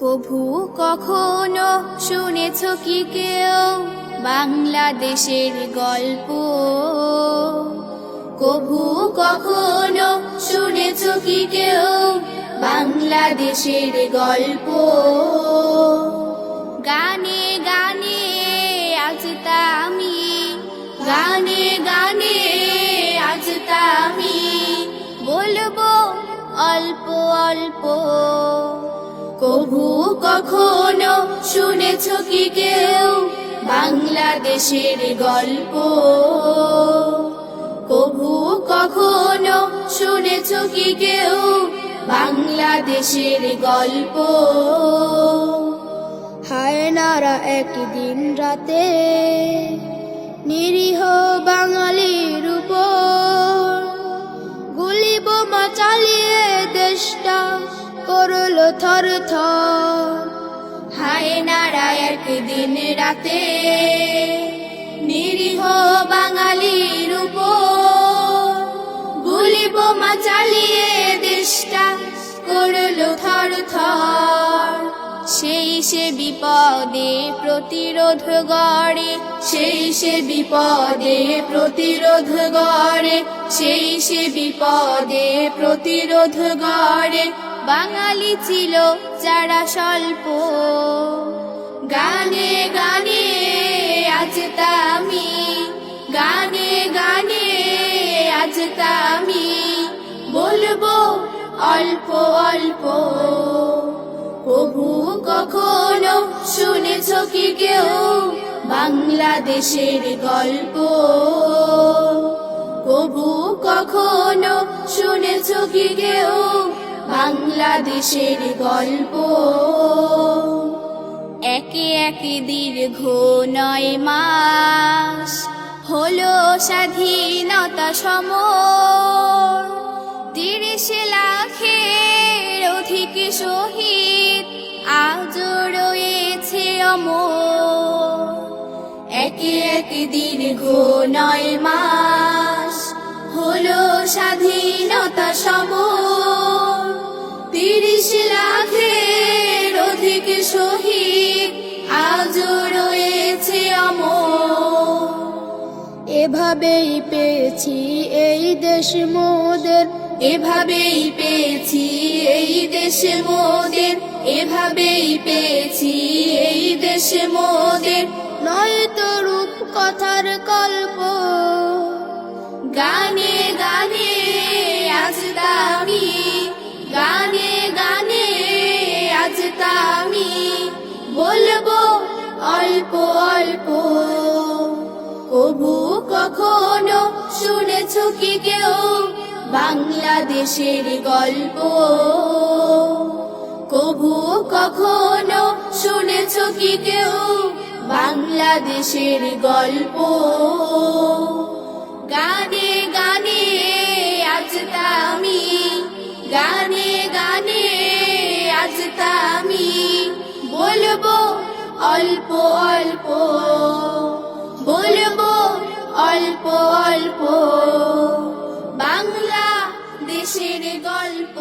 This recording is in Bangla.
কভু কখনো শুনেছ কি কেউ বাংলাদেশের গল্প? কভু কখনো শুনেছ কি কেউ বাংলাদেশের গল্প? গানে গানে আজ তা আমি গানে গানে আজ তা আমি বলব অল্প অল্প। কভু কখনো শুনেছ কি কেউ বাংলাদেশের গল্প? কভু কখনো শুনেছ কি কেউ বাংলাদেশের গল্প? হায়নারা একদিন রাতে নিরীহ বাঙালির উপর গুলি বোমা চালিয়ে দেশটা করল থর থর। কি দিন রাতে নিরীহ বাঙালির উপর গুলি বোমা চালিয়ে দেশটা করল থর থর। সেই সে বিপদে প্রতিরোধ গড়ে, সেই সে বিপদে প্রতিরোধ গড়ে, সেই সে বিপদে প্রতিরোধ গড়ে। বাঙালি ছিল যারা স্বল্প, গানে গানে আজ তা আমি গানে গানে আজ তা আমি বলব অল্প অল্প। প্রভু কখনো শুনেছ কি কেউ বাংলাদেশের গল্প? প্রভু কখনো শুনেছ কি কেউ বাংলাদেশের গল্প? একে একে দীর্ঘ নয় মাস হলো স্বাধীনতা সমর। তিরিশ লাখের অধিক শহীদ অমর একে একে দীর্ঘ নয় মাস, হলো স্বাধীনতা সমর তিরিশ লাখের অধিক শহীদ আজও রয়েছে অমর। এভাবেই পেয়েছি এই দেশ মোদের, এভাবেই পেয়েছি এই দেশ মোদের। এভাবেই পেয়েছি এই দেশে মোদের। নয়তো রূপ কথার কল্প গানে গানে আজ দামি। গানে গানে আজ দামি। বলব অল্প অল্প। কবু কখনো শুনেছ কি কেউ? বাংলাদেশের গল্প। কবু কখনো শুনেছ কি কেউ বাংলাদেশের গল্প? গানে গানে আজ আমি, গানে গানে আজ আমি বলব অল্প অল্প, বলব অল্প অল্প বাংলা দেশের গল্প।